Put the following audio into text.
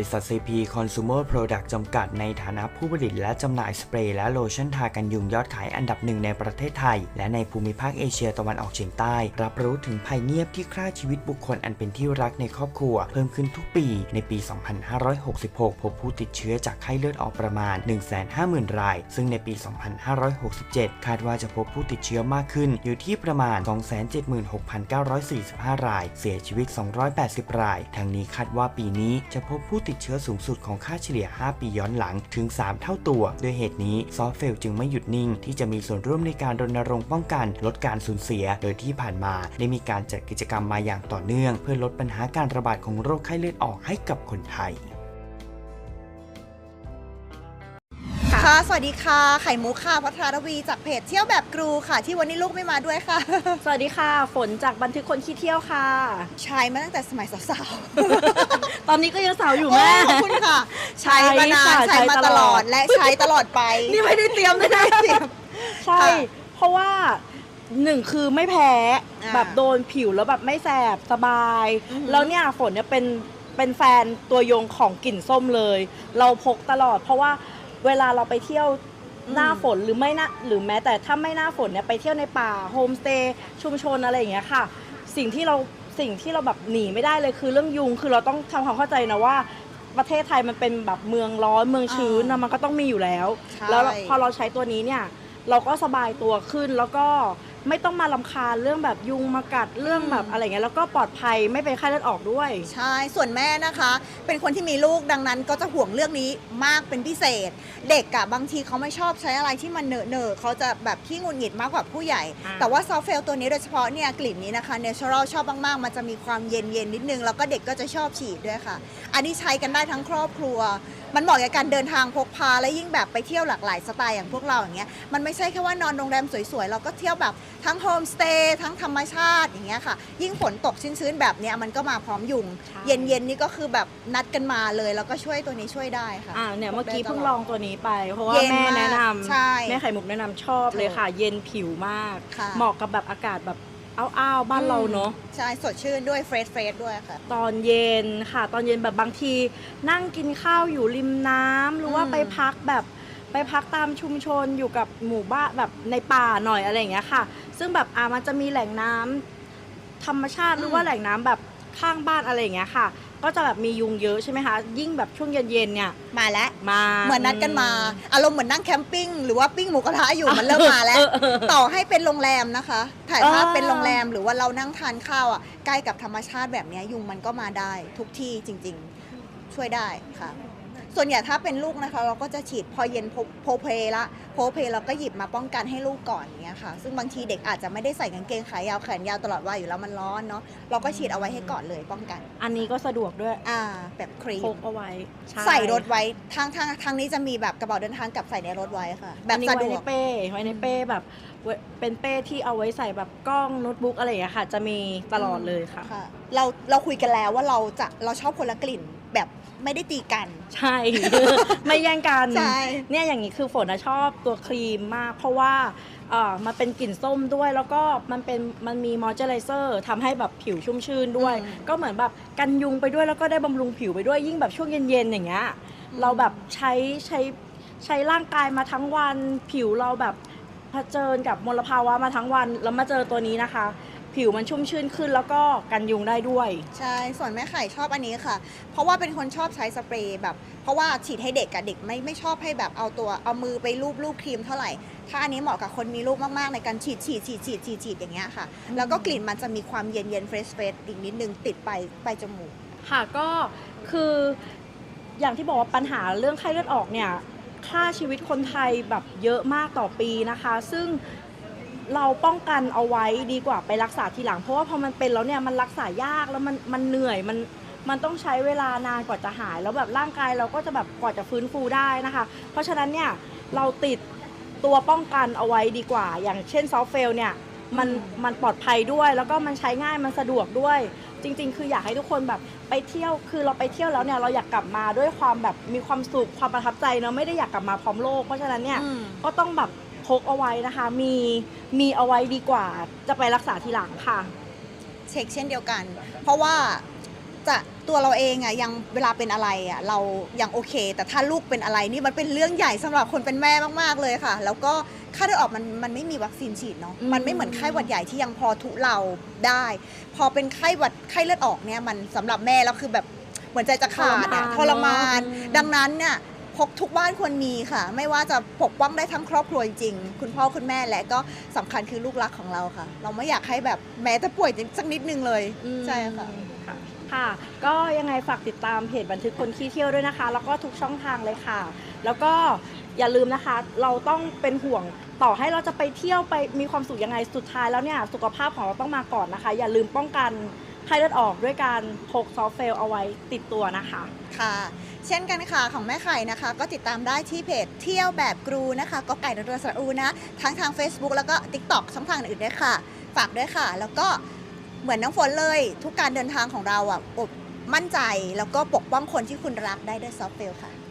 ริษัท CP Consumer Product จำกัดในฐานะผู้ผลิตและจำหน่ายสเปรย์และโลชั่นทากันยุงยอดขายอันดับหนึ่งในประเทศไทย และในภูมิภาคเอเชียตะวันออกเฉียงใต้ รับรู้ถึงภัยเงียบที่ฆ่าชีวิตบุคคลอันเป็นที่รักในครอบครัว เพิ่มขึ้นทุกปีในปี 2566 พบผู้ติดเชื้อจากไข้เลือดออกประมาณ 150,000 ราย ซึ่งในปี 2567 คาดว่าจะพบผู้ติดเชื้อมากขึ้นอยู่ที่ประมาณ 276,945 ราย เสียชีวิต 280 ราย ทางนี้คาดว่าปีนี้จะพบผู้ติดเชื้อสูงสุดของค่าเฉลี่ย 5 ปีย้อนหลังถึง 3 เท่าตัว ด้วยเหตุนี้ซอฟเฟลจึงไม่หยุดนิ่ง ที่จะมีส่วนร่วมในการรณรงค์ป้องกัน ลดการสูญเสีย โดยที่ผ่านมา ได้มีการจัดกิจกรรมมาอย่างต่อเนื่อง เพื่อลดปัญหาการระบาดของโรคไข้เลือดออกให้กับคนไทย สวัสดีค่ะ ไข่มุกค่ะพัทรรวีจากเพจเที่ยวแบบกรูค่ะ ที่วันนี้ลูกไม่มาด้วยค่ะ สวัสดีค่ะ ฝนจากบันทึกคนขี้เที่ยวค่ะ ใช้มาตั้งแต่สมัยสาวตอนนี้ก็ยังสาวอๆยู่แม่โขอบคุณค่ะ ใช้มานานใช้ค่ะใช้มาใช้ตตลลออด ดและใช้ตลอดไป นี่ไม่ได้เตรียมเลยนะเตรียม ใช่ ค่ะเพราะว่าหนึ่งคือไม่แพ้อ่าแบบโดนผิวแล้วแบบไม่แสบสบาย อือหือ แล้วเนี่ยฝนเนี่ยเป็นเป็นแฟนตัวยงของกลิ่นส้มเลย เราพกตลอด เพราะว่า เวลาเราไปเที่ยวหน้าฝนหรือไม่นะหรือแม้แต่ถ้าไม่หน้าฝนเนี่ยไปเที่ยวในป่าโฮมสเตย์ชุมชนอะไรอย่างเงี้ยค่ะ สิ่งที่เราสิ่งที่เราแบบหนีไม่ได้เลยคือเรื่องยุงคือเราต้องทำความเข้าใจนะว่า ประเทศไทยมันเป็นแบบเมืองร้อนเมืองชื้นนะมันก็ต้องมีอยู่แล้ว ใช่ แล้วพอเราใช้ตัวนี้เนี่ย เราก็สบายตัวขึ้นแล้วก็ ไม่ต้องมาลำคาญเรื่องแบบยุงมากัดเรื่องแบบอะไรเงี้ยแล้วก็ปลอดภัยไม่เป็นไข้เลือดออกด้วย ใช่ ส่วนแม่นะคะ เป็นคนที่มีลูกดังนั้นก็จะห่วงเรื่องนี้มากเป็นพิเศษ เด็กอะบางทีเขาไม่ชอบใช้อะไรที่มันเหนอะเนอะเขาจะแบบขี้งุนหงิดมากกว่าผู้ใหญ่อ่าแต่ว่าซอฟเฟลตัวนี้โดยเฉพาะเนี่ยกลิ่นนี้นะคะเนเชอรัลชอบมากๆ มันจะมีความเย็นเย็นๆนิดนึง แล้วก็เด็กก็จะชอบฉีดด้วยค่ะ อันนี้ใช้กันได้ทั้งครอบครัว มันเหมาะกับการเดินทางพกพาและยิ่งแบบไปเที่ยวหลากหลายสไตล์อย่างพวกเราอย่างเงี้ยมันไม่ใช่แค่ว่านอนโรงแรมสวยๆเราก็เที่ยวแบบทั้งโฮมสเตย์ทั้งธรรมชาติอย่างเงี้ยค่ะ ยิ่งฝนตกชื้นๆแบบเนี้ยมันก็มาพร้อมยุง ใช่ เย็นๆนี่ก็คือแบบนัดกันมาเลย แล้วก็ช่วยตัวนี้ช่วยได้ค่ะ อ่าเนี่ยเมื่อกี้พกได้ตเพิ่งดลองตัวนี้ไป เพราะว่าเย็นแม่มากแนะนำใช่แม่ไข่มุกแนะนำชอบเลยค่ะ เย็นผิวมาก ค่ะ เหมาะกับแบบอากาศแบบอ้าวๆบ้านเราเนาะ ใช่สดชื่นด้วยเฟรชเฟรชด้วยค่ะ ตอนเย็นค่ะ ตอนเย็นแบบบางที นั่งกินข้าวอยู่ริมน้ำหรือว่าอืม ไปพักแบบไปพักตามชุมชนอยู่กับหมู่บ้านแบบในป่าหน่อยอะไรอย่างเงี้ยค่ะ ซึ่งแบบอ่ามันจะมีแหล่งน้ำธรรมชาติหรือว่าแหล่งน้ำแบบข้างบ้านอะไรอย่างเงี้ยค่ะ ก็จะแบบมียุงเยอะใช่ไหมคะ ยิ่งแบบช่วงเย็นๆเนี่ย มาแล้ว มา เหมือนนัดกันมา อารมณ์เหมือนนั่งแคมปิ้งหรือว่าปิ้งหมูกระทะอยู่มันเริ่มมาแล้วเออเออเออต่อให้เป็นโรงแรมนะคะ ถ่ายภาพอ่าเป็นโรงแรมหรือว่าเรานั่งทานข้าวอะใกล้กับธรรมชาติแบบเนี้ยยุงมันก็มาได้ทุกที่จริง ๆ ช่วยได้ค่ะ ส่วนใหญ่ถ้าเป็นลูกนะคะ เราก็จะฉีดพอเย็นโพโพเพลละโพเพลเราก็หยิบมาป้องกันให้ลูกก่อนอย่างเงี้ยค่ะ ซึ่งบางทีเด็กอาจจะไม่ได้ใส่กางเกงขายาวแขนยาวตลอดวันอยู่แล้วมันร้อนเนาะเราก็ฉีดเอาไว้ให้ก่อนเลยป้องกัน อันนี้ก็สะดวกด้วยอ่าแบบครีพมกเอาไว้ช่ใส่รถไว้ทางทางทางนี้จะมีแบบกระเป๋าเดินทางกับใส่ในรถไว้ค่ะ แบบอันนี้สะดไว้วในกเป้ไว้ในเป้แบบเว้ยเป็นเป้ที่เอาไว้ใส่แบบกล้องโน้ตบุ๊กอะไรอย่างเงี้ยค่ะ จะมีตลอดเลยค่ะค่ะ เราเราคุยกันแล้วว่าเราจะเราชอบคนละกลิ่นแบบ ไม่ได้ตีกัน ใช่ ไม่แย่งกันใช่ เนี่ยอย่างนี้คือฝนนะชอบตัวครีมมาก เพราะว่าเอ่อมันเป็นกลิ่นส้มด้วย แล้วก็มันเป็นมันมีมอยเจอไรเซอร์ทำให้แบบผิวชุ่มชื่นด้วย อืม ก็เหมือนแบบกันยุงไปด้วยแล้วก็ได้บำรุงผิวไปด้วยยิ่งแบบช่วงเย็นๆอย่างเงี้ยอืมเราแบบใช้ใช้ใช้ร่างกายมาทั้งวัน ผิวเราแบบเผชิญกับมลภาวะมาทั้งวัน แล้วมาเจอตัวนี้นะคะ ผิวมันชุ่มชื่นขึ้นแล้วก็กันยุงได้ด้วย ใช่ ส่วนแม่ไข่ชอบอันนี้ค่ะ เพราะว่าเป็นคนชอบใช้สเปรย์แบบ เพราะว่าฉีดให้เด็กกับเด็กไม่ไม่ชอบให้แบบเอาตัวเอามือไปลูบลูบครีมเท่าไหร่ ถ้าอันนี้เหมาะกับคนมีลูกมากๆในการฉีดฉีดฉีดฉีดฉีดฉีดอย่างเงี้ยค่ะ แล้วก็กลิ่นมันจะมีความเย็นเย็นเฟรชเฟรชอีกนิดนึงติดไปไปจมูก ค่ะก็คืออย่างที่บอกว่าปัญหาเรื่องไข้เลือดออกเนี่ยค่าชีวิตคนไทยแบบเยอะมากต่อปีนะคะ ซึ่ง เราป้องกันเอาไว้ดีกว่าไปรักษาทีหลัง เพราะว่าพอมันเป็นแล้วเนี่ยมันรักษายากแล้วมันมันเหนื่อยมันมันต้องใช้เวลานานกว่าจะหาย แล้วแบบร่างกายเราก็จะแบบกว่าจะฟื้นฟูได้นะคะ เพราะฉะนั้นเนี่ยเราติดตัวป้องกันเอาไว้ดีกว่า อย่างเช่นซอฟเฟลเนี่ยมันอืมมันปลอดภัยด้วย แล้วก็มันใช้ง่ายมันสะดวกด้วย จริง ๆ คืออยากให้ทุกคนแบบไปเที่ยวคือเราไปเที่ยวแล้วเนี่ยเราอยากกลับมาด้วยความแบบมีความสุขความประทับใจเนาะไม่ได้อยากกลับมาพร้อมโลก เพราะฉะนั้นเนี่ยอืมก็ต้องแบบ พกเอาไว้นะคะ มีมีเอาไว้ดีกว่า จะไปรักษาทีหลังค่ะ เช็คเช่นเดียวกัน เพราะว่าจะตัวเราเองอะยังเวลาเป็นอะไรอะเรายังโอเค แต่ถ้าลูกเป็นอะไรนี่มันเป็นเรื่องใหญ่สำหรับคนเป็นแม่มากๆเลยค่ะ แล้วก็ไข้เลือดออกมันมันไม่มีวัคซีนฉีดเนาะอืม มันไม่เหมือนไข้หวัดใหญ่ที่ยังพอทุเราได้ พอเป็นไข้หวัดไข้เลือดออกเนี่ยมันสำหรับแม่แล้วคือแบบเหมือนใจจะขาดอะทรมานดังนั้นเนี่ย พกทุกบ้านควรมีค่ะ ไม่ว่าจะปกป้องได้ทั้งครอบครัวจริงๆคุณพ่อคุณแม่และก็สำคัญคือลูกรักของเราค่ะ เราไม่อยากให้แบบแม้จะป่วยสักนิดนึงเลย อืมใช่ค่ะค่ะ ค่ะ ก็ยังไงฝากติดตามเพจบันทึกคนขี้เที่ยวด้วยนะคะ แล้วก็ทุกช่องทางเลยค่ะ แล้วก็อย่าลืมนะคะ เราต้องเป็นห่วงต่อให้เราจะไปเที่ยวไปมีความสุขยังไงสุดท้ายแล้วเนี่ยสุขภาพของเราต้องมาก่อนนะคะ อย่าลืมป้องกันไข้เลือดออกด้วยการพกซอฟต์เฟลเอาไว้ติดตัวนะคะ ค่ะ เช่นกันค่ะของแม่ไข่นะคะ ก็ติดตามได้ที่เพจเที่ยวแบบกรูนะคะก็ไก่เรือสระอูนะทั้งทาง Facebook แล้วก็ TikTok ช่องทางอื่นด้วยค่ะ ฝากด้วยค่ะ แล้วก็เหมือนน้องฝนเลย ทุกการเดินทางของเราอะอบมั่นใจแล้วก็ปกป้องคนที่คุณรักได้ด้วยซอฟต์เวลค่ะ